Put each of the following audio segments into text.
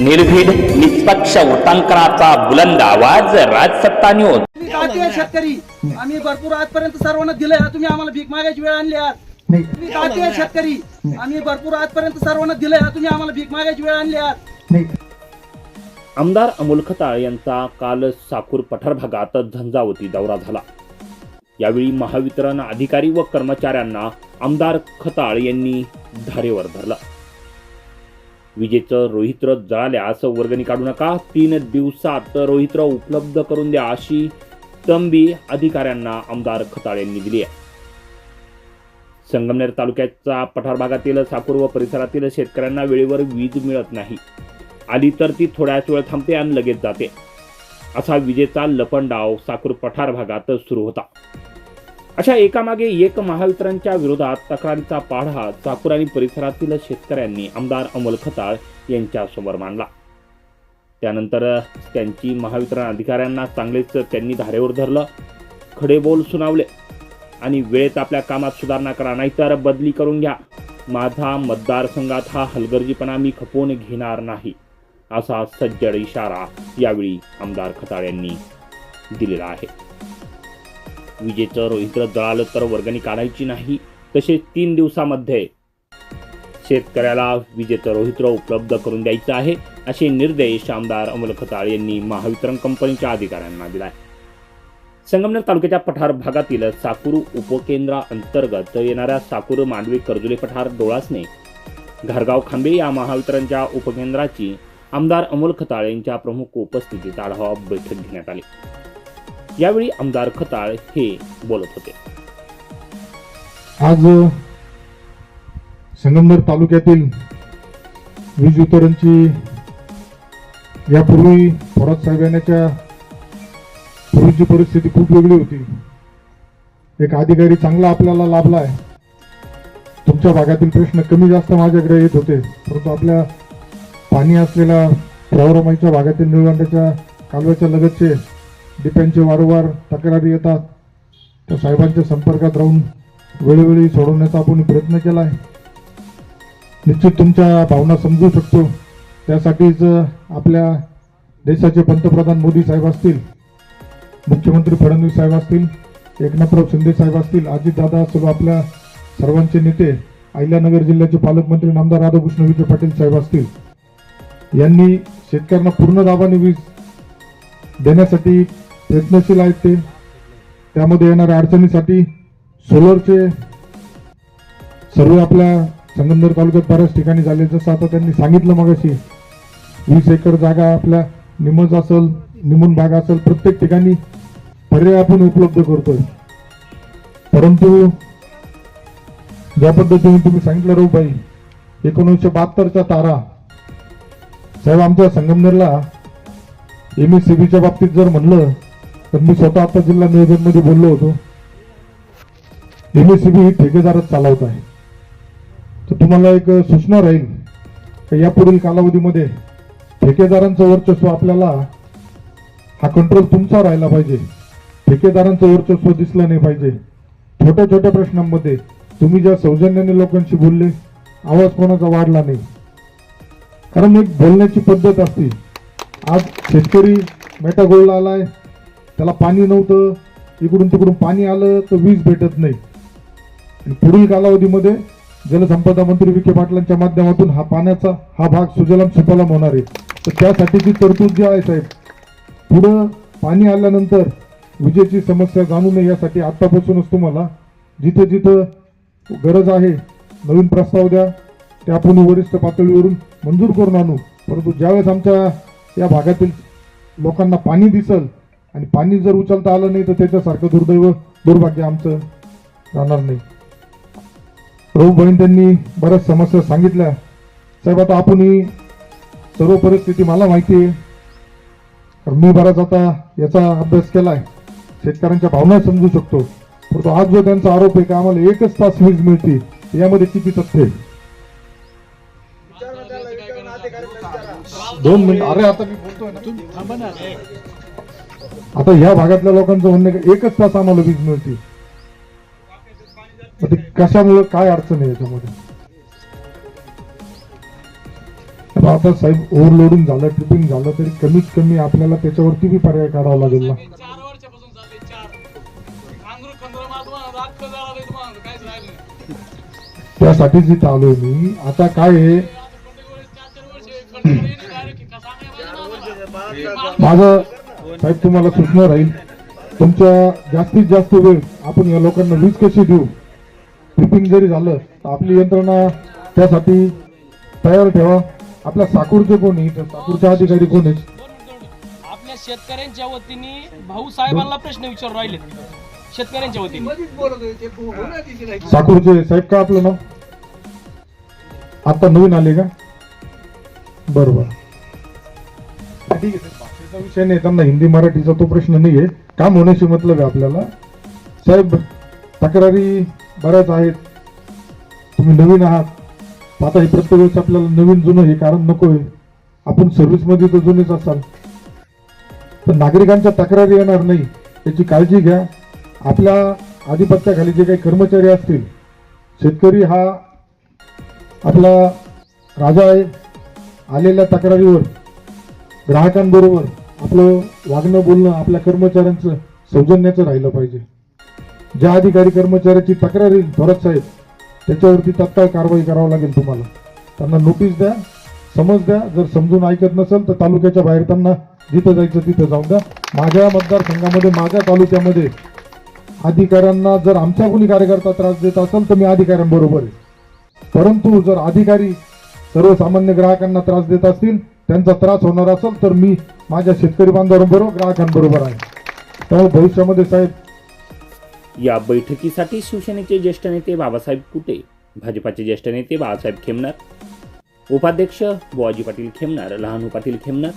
निर्भीड निष्पक्ष वृत्तांकनाचा बुलंद आवाज राजसत्ता न्यूज जातीय शेतकरी. आम्ही भरपूर आजपर्यंत सर्वांना दिलंय. आज तुम्ही आम्हाला भीक मागायची वेळ आणली आज. तुम्ही जातीय शेतकरी. आम्ही भरपूर आजपर्यंत सर्वांना दिलंय. आज तुम्ही आम्हाला भीक मागायची वेळ आणली आज. आमदार अमोल खताळ यांचा काल साकूर पठार भागात झंझावती दौरा झाला. यावेळी महावितरण अधिकारी व कर्मचाऱ्यांना आमदार खताळ यांनी धारेवर धरलं. विजेचं रोहित्र जळाल्यास वर्गणी काढू नका. तीन दिवसात रोहित्र उपलब्ध करून द्या अशी तंबी अधिकाऱ्यांना आमदार खताळ यांनी दिली आहे. संगमनेर तालुक्याच्या पठार भागातील साकूर व परिसरातील शेतकऱ्यांना वेळेवर वीज मिळत नाही. आली तर ती थोड्याच वेळ थांबते आणि लगेच जाते. असा विजेचा लपंडाव साकूर पठार भागात सुरू होता. अशा एकामागे एक महावितरणच्या विरोधात तक्रारीचा पाढा चाकूर आणि परिसरातील शेतकऱ्यांनी आमदार अमोल खताळ यांच्यासमोर मांडला. त्यानंतर त्यांची महावितरण अधिकाऱ्यांना चांगलेच त्यांनी धारेवर धरलं. खडे बोल सुनावले आणि वेळेत आपल्या कामात सुधारणा करा नाहीतर बदली करून घ्या. माझा मतदारसंघात हा हलगर्जीपणा मी खपवून घेणार नाही असा सज्जड इशारा यावेळी आमदार खताळ यांनी दिलेला आहे. विजेचं रोहित्र जळालं तर वर्गणी काढायची नाही. तसेच तीन दिवसामध्ये शेतकऱ्याला विजेचं रोहित्र उपलब्ध करून द्यायचं आहे असे निर्देश आमदार अमोल खताळ यांनी महावितरण कंपनीच्या अधिकाऱ्यांना दिला आहे संगमनेर तालुक्याच्या पठार भागातील साकूर उपकेंद्राअंतर्गत येणाऱ्या साकूर मांडवी कर्जुले पठार डोळासने घारगाव खांबे या महावितरणच्या उपकेंद्राची आमदार अमोल खताळ यांच्या प्रमुख उपस्थितीत आढावा बैठक घेण्यात आली. यावेळी आमदार खताळ हे बोलत होते. आज संगमनेर तालुक्यातील वीज वितरणची यापूर्वी थोरात साहेब यांच्या पूर्वीची परिस्थिती खूप वेगळी होती. एक अधिकारी चांगला आपल्याला लाभला आहे तुमच्या भागातील प्रश्न कमी जास्त माझ्याकडे येत होते. परंतु आपल्या पाणी असलेल्या प्रवरमाईच्या भागातील निळवंड्याच्या कालव्याच्या लगतचे डिप्यांचे वारंवार तक्रारी येतात त्या साहेबांच्या संपर्कात राहून वेळोवेळी सोडवण्याचा आपण प्रयत्न केला आहे. निश्चित तुमच्या भावना समजू शकतो. त्यासाठीच आपल्या देशाचे पंतप्रधान मोदी साहेब असतील मुख्यमंत्री फडणवीस साहेब असतील एकनाथराव शिंदे साहेब असतील अजितदादा सर्व आपल्या सर्वांचे नेते अहिल्यानगर जिल्ह्याचे पालकमंत्री नामदार राधाकृष्ण विखे पाटील साहेब असतील. यांनी शेतकऱ्यांना पूर्ण दाबाने वीज देण्यासाठी प्रयत्नशील आहेत ते त्यामध्ये येणाऱ्या अडचणीसाठी सोलरचे सर्व आपल्या संगमनेर तालुक्यात बऱ्याच ठिकाणी झाले जसं आता त्यांनी सांगितलं मगाशी वीस एकर जागा आपल्या निमज असेल निमून भाग असेल प्रत्येक ठिकाणी पर्याय आपण उपलब्ध करतोय. परंतु ज्या पद्धतीने तुम्ही सांगितलं राहू भाई एकोणीसशे बहात्तरच्या तारा साहेब आमच्या संगमनेरला एम एस सी च्या बाबतीत जर म्हणलं तर मी स्वतः आता जिल्हा नियोजनमध्ये बोललो होतो. एमएससीबी ही ठेकेदारच चालवत आहे. तर तुम्हाला एक सूचना राहील का यापुढील कालावधीमध्ये ठेकेदारांचं वर्चस्व आपल्याला हा कंट्रोल तुमचा राहिला पाहिजे. ठेकेदारांचं वर्चस्व दिसलं नाही पाहिजे. छोट्या छोट्या प्रश्नांमध्ये तुम्ही ज्या सौजन्याने लोकांशी बोलले आवाज कोणाचा वाढला नाही. कारण एक बोलण्याची पद्धत असते. आज शेतकरी मेटागोळला आलाय त्याला पाणी नव्हतं. इकडून तिकडून पाणी आलं तर वीज भेटत नाही. आणि पुढील कालावधीमध्ये जलसंपदा मंत्री विखे पाटलांच्या माध्यमातून हा पाण्याचा हा भाग सुजलाम सुफलाम होणार आहे. तर त्यासाठीची तरतूद जी आहे साहेब पुढं पाणी आल्यानंतर विजेची समस्या जाणू नये यासाठी आत्तापासूनच तुम्हाला जिथं जिथं गरज आहे नवीन प्रस्ताव द्या. ते आपण वरिष्ठ पातळीवरून मंजूर करून आणू. परंतु ज्यावेळेस आमच्या या भागातील लोकांना पाणी दिसल आणि पाणी जर उचलता आलं नाही तर त्याच्यासारखं दुर्दैव दुर्भाग्य आमचं राहणार नाही. प्रभू बहीण त्यांनी बऱ्याच समस्या सांगितल्या. साहेब आता आपण ही सर्व परिस्थिती मला माहिती आहे. कारण मी बराच आता याचा अभ्यास केलाय. शेतकऱ्यांच्या भावना समजू शकतो. परंतु आज जो त्यांचा आरोप आहे की आम्हाला एकच तास वीज मिळते यामध्ये किती तथ्य आहे? दोन मिनिट. अरे आता मी बोलतोय ना. आता ह्या भागातल्या लोकांचं म्हणणं एकच तास आम्हाला वीज मिळते. कशामुळे काय अडचण आहे याच्यामध्ये? आता साहेब ओव्हरलोडिंग झालं ट्रिपिंग झालं तरी कमीत कमी आपल्याला त्याच्यावरती बी पर्याय काढावा लागेल ना. त्यासाठीच इथं आलोय मी आता काय आहे? माझं साहेब तुम्हाला सूचना राहील. तुमच्या जास्तीत जास्त वेळ आपण या लोकांना वीज कशी देऊ? ट्रिपिंग जरी झालं तर आपली यंत्रणा त्यासाठी तयार ठेवा. आपल्या साकूरचे कोण आहे? तर साकूरचे अधिकारी कोण. आपल्या शेतकऱ्यांच्या वतीने भाऊ साहेबांना प्रश्न विचारू राहिले. शेतकऱ्यांच्या वतीने. साकूरचे साहेब का आपलं नाव? आता नवीन आले का? बरोबर ठीक आहे विषय नाही त्यांना हिंदी मराठीचा तो प्रश्न नाहीये. काम होण्याशी मतलब आहे आपल्याला. साहेब तक्रारी बऱ्याच आहेत. तुम्ही नवीन आहात. आता हे प्रत्येक वेळेस आपल्याला नवीन जुनं हे कारण नको आहे आपण सर्व्हिसमध्ये तर जुनेच असाल. पण नागरिकांच्या तक्रारी येणार नाही. याची काळजी घ्या. आपल्या आधिपत्याखाली जे काही कर्मचारी असतील शेतकरी हा आपला राजा आहे. आलेल्या तक्रारीवर ग्राहकांबरोबर आपलं वागणं बोलणं आपल्या कर्मचाऱ्यांचं सौजन्याचं राहिलं पाहिजे. ज्या अधिकारी कर्मचाऱ्याची तक्रार येईल भरत साहेब त्याच्यावरती तत्काळ कारवाई करावं लागेल तुम्हाला. त्यांना नोटीस द्या समज द्या जर समजून ऐकत नसेल तर तालुक्याच्या बाहेर त्यांना जिथं जायचं तिथं जाऊन द्या. माझ्या मतदारसंघामध्ये माझ्या तालुक्यामध्ये अधिकाऱ्यांना जर आमचा कोणी कार्यकर्ता त्रास देत असेल तर मी अधिकाऱ्यांबरोबर आहे. परंतु जर अधिकारी सर्वसामान्य ग्राहकांना त्रास देत असतील त्यांचा त्रास होणार असेल तर मी माझ्या शेतकरी बांधवांबरोबर ग्राहकांबरोबर आहे. त्यामुळे भविष्यामध्ये साहेब या बैठकीसाठी शिवसेनेचे ज्येष्ठ नेते बाबासाहेब कुटे भाजपाचे ज्येष्ठ नेते बाळासाहेब खेमनार उपाध्यक्ष बुवाजी पाटील खेमनार लहानू पाटील खेमनार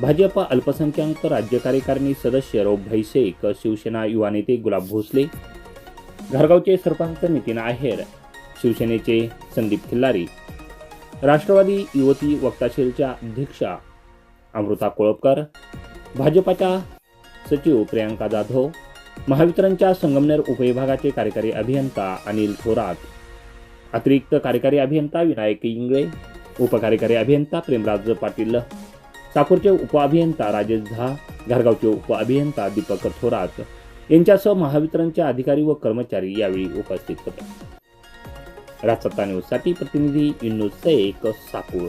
भाजप अल्पसंख्याक राज्य कार्यकारिणी सदस्य रौभाई शेख शिवसेना युवा नेते गुलाब भोसले घरगावचे सरपंच नितीन आहेर शिवसेनेचे संदीप खिल्लारी राष्ट्रवादी युवती वक्ताशीलच्या अध्यक्षा अमृता कोळपकर भाजपाच्या सचिव प्रियांका जाधव महावितरणच्या संगमनेर उपविभागाचे कार्यकारी अभियंता अनिल थोरात अतिरिक्त कार्यकारी अभियंता विनायक इंगळे उपकार्यकारी अभियंता प्रेमराज पाटील चाकूरचे उपअभियंता राजेश झा घरगावचे उपअभियंता दीपक थोरात यांच्यासह महावितरणचे अधिकारी व कर्मचारी यावेळी उपस्थित होते. राजसत्ता न्यूजसाठी प्रतिनिधी इन्नू शेख साकूर.